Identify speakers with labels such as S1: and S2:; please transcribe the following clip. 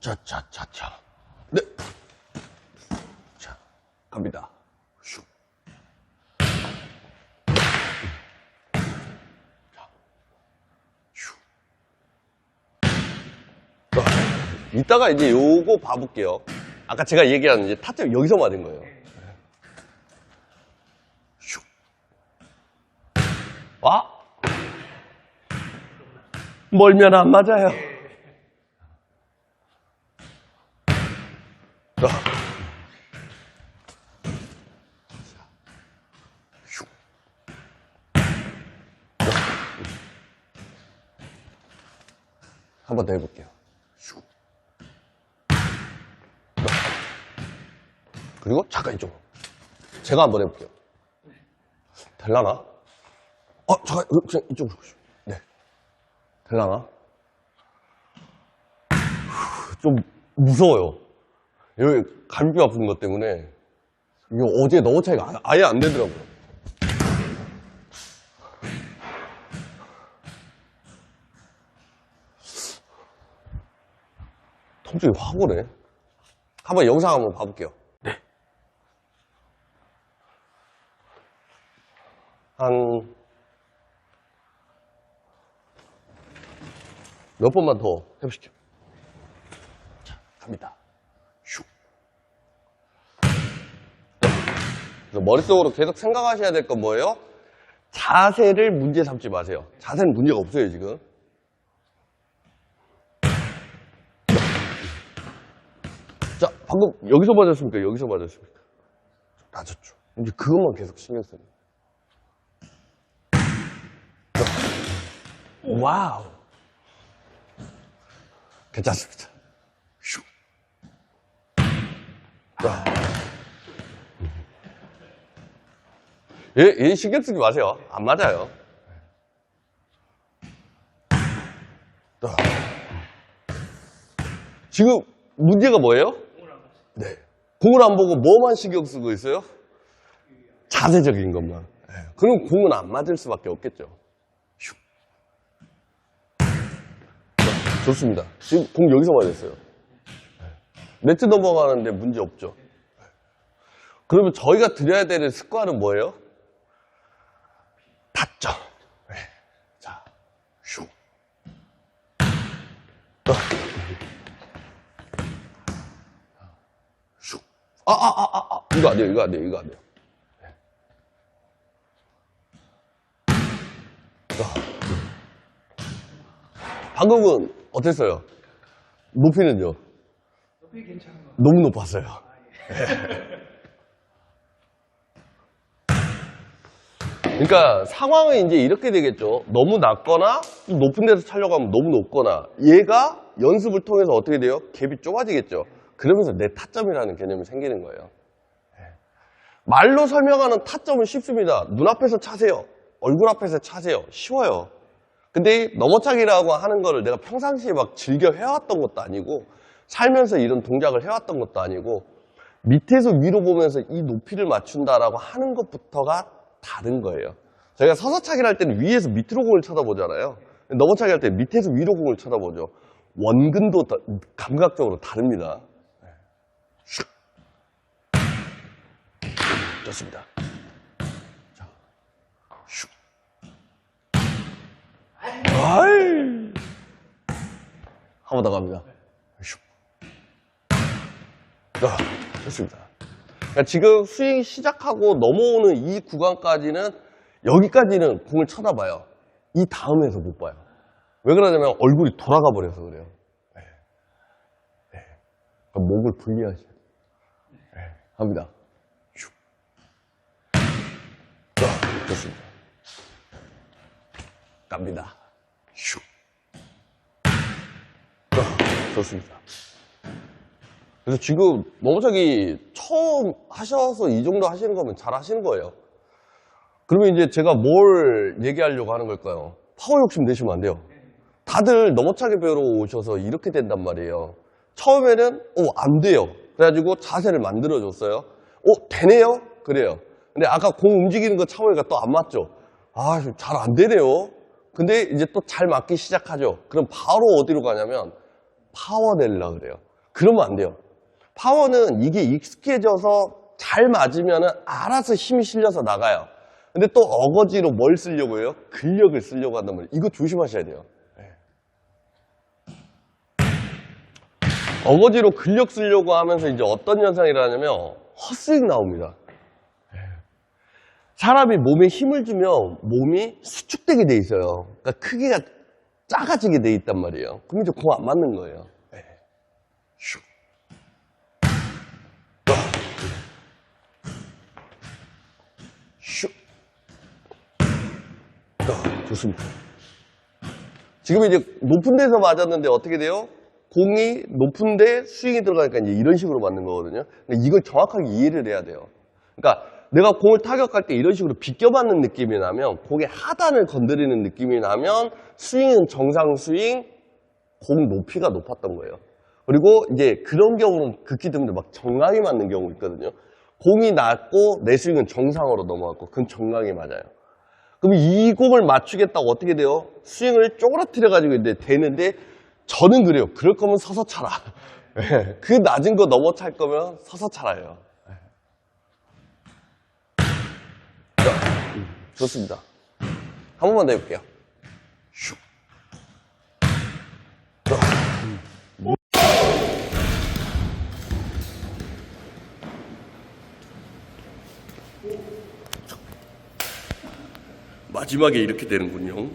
S1: 자, 자, 자, 자. 네. 자, 갑니다. 슉. 자, 슉. 자, 이따가 이제 요거 봐볼게요. 아까 제가 얘기한 이제 타점 여기서 맞은 거예요. 슉. 와? 멀면 안 맞아요. 자. 슉. 한번 더 해볼게요. 슉. 그리고 잠깐 이쪽으로. 제가 한번 해볼게요. 될라나? 어, 잠깐, 이거 그냥 이쪽으로. 네. 될라나? 좀 무서워요. 여기 갈비 아픈 것 때문에 이거 어제 너무 차이가 아- 아예 안 되더라고요. 통증이 확 오네. 한번 영상 한번 봐볼게요. 네. 한 몇 번만 더 해보시죠. 자, 갑니다. 슉. 그래서 머릿속으로 계속 생각하셔야 될 건 뭐예요? 자세를 문제 삼지 마세요. 자세는 문제가 없어요, 지금. 자, 방금 여기서 맞았습니까? 여기서 맞았습니까? 낮았죠. 이제 그것만 계속 신경 쓰는 거예요. 와우. 괜찮습니다. 슉. 자. 얘, 얘 신경 쓰지 마세요. 안 맞아요. 자. 지금 문제가 뭐예요? 네. 공을 안 보고 뭐만 신경 쓰고 있어요? 자세적인 것만. 네. 그럼 공은 안 맞을 수밖에 없겠죠. 좋습니다. 지금 공 여기서 맞았어요. 네. 네트 넘어가는데 문제 없죠. 네. 그러면 저희가 드려야 되는 습관은 뭐예요? 아, 아, 아, 아, 아. 이거 안 돼요, 이거 안 돼요, 이거 안 돼요. 네. 자. 방금은 어땠어요? 높이는요?
S2: 높이 괜찮은 거.
S1: 너무 높았어요. 그러니까 상황은 이제 이렇게 되겠죠. 너무 낮거나 좀 높은 데서 차려고 하면 너무 높거나 얘가 연습을 통해서 어떻게 돼요? 갭이 좁아지겠죠. 그러면서 내 타점이라는 개념이 생기는 거예요. 예. 말로 설명하는 타점은 쉽습니다. 눈앞에서 차세요. 얼굴 앞에서 차세요. 쉬워요. 근데 이 넘어차기라고 하는 거를 내가 평상시에 막 즐겨 해왔던 것도 아니고 살면서 이런 동작을 해왔던 것도 아니고 밑에서 위로 보면서 이 높이를 맞춘다라고 하는 것부터가 다른 거예요. 저희가 서서 차기를 할 때는 위에서 밑으로 공을 쳐다보잖아요. 넘어차기 할 때 밑에서 위로 공을 쳐다보죠. 원근도 다- 감각적으로 다릅니다. 네. 슉. 좋습니다. 자, 슉. 아이. 한번 더 갑니다. 슉. 자, 좋습니다. 그러니까 지금 스윙 시작하고 넘어오는 이 구간까지는 여기까지는 공을 쳐다봐요. 이 다음에서 못 봐요. 왜 그러냐면 얼굴이 돌아가 버려서 그래요. 네. 네. 목을 분리하셔야. 네. 합니다. 슉. 자, 좋습니다. 갑니다. 슉. 자, 좋습니다. 그래서 지금 넘어차기 처음 하셔서 이 정도 하시는 거면 잘 하시는 거예요. 그러면 이제 제가 뭘 얘기하려고 하는 걸까요? 파워 욕심 내시면 안 돼요. 다들 넘어차기 배우러 오셔서 이렇게 된단 말이에요. 처음에는 어, 안 돼요. 그래가지고 자세를 만들어줬어요. 어, 되네요? 그래요. 근데 아까 공 움직이는 거 차원이가 또안 맞죠? 아, 잘 안 되네요. 근데 이제 또 잘 맞기 시작하죠. 그럼 바로 어디로 가냐면. 파워 내려 그래요. 그러면 안 돼요. 파워는 이게 익숙해져서 잘 맞으면 알아서 힘이 실려서 나가요. 근데 또 어거지로 뭘 쓰려고 해요? 근력을 쓰려고 한단 말이에요. 이거 조심하셔야 돼요. 네. 어거지로 근력 쓰려고 하면서 이제 어떤 현상이 일어나냐면 헛스윙 나옵니다. 네. 사람이 몸에 힘을 주면 몸이 수축되게 돼 있어요. 그러니까 크기가 작아지게 돼 있단 말이에요. 그럼 이제 공 안 맞는 거예요. 네. 슉. 슉. 아, 좋습니다. 지금 이제 높은 데서 맞았는데 어떻게 돼요? 공이 높은데 스윙이 들어가니까 이제 이런 식으로 맞는 거거든요. 그러니까 이걸 정확하게 이해를 해야 돼요. 그러니까 내가 공을 타격할 때 이런 식으로 비껴맞는 느낌이 나면 공의 하단을 건드리는 느낌이 나면 스윙은 정상 스윙, 공 높이가 높았던 거예요. 그리고 이제 그런 경우는 극히 드문데 막 정강이 맞는 경우 있거든요. 공이 낮고 내 스윙은 정상으로 넘어갔고 그건 정강이 맞아요. 그럼 이 공을 맞추겠다고 어떻게 돼요? 스윙을 쪼그라뜨려 가지고 이제 되는데 저는 그래요. 그럴 거면 서서 차라. 예, 그 낮은 거 넘어 찰 거면 서서 차라요. 예. 자, 음, 좋습니다. 한 번만 더 해볼게요. 슉. 마지막에 이렇게 되는군요.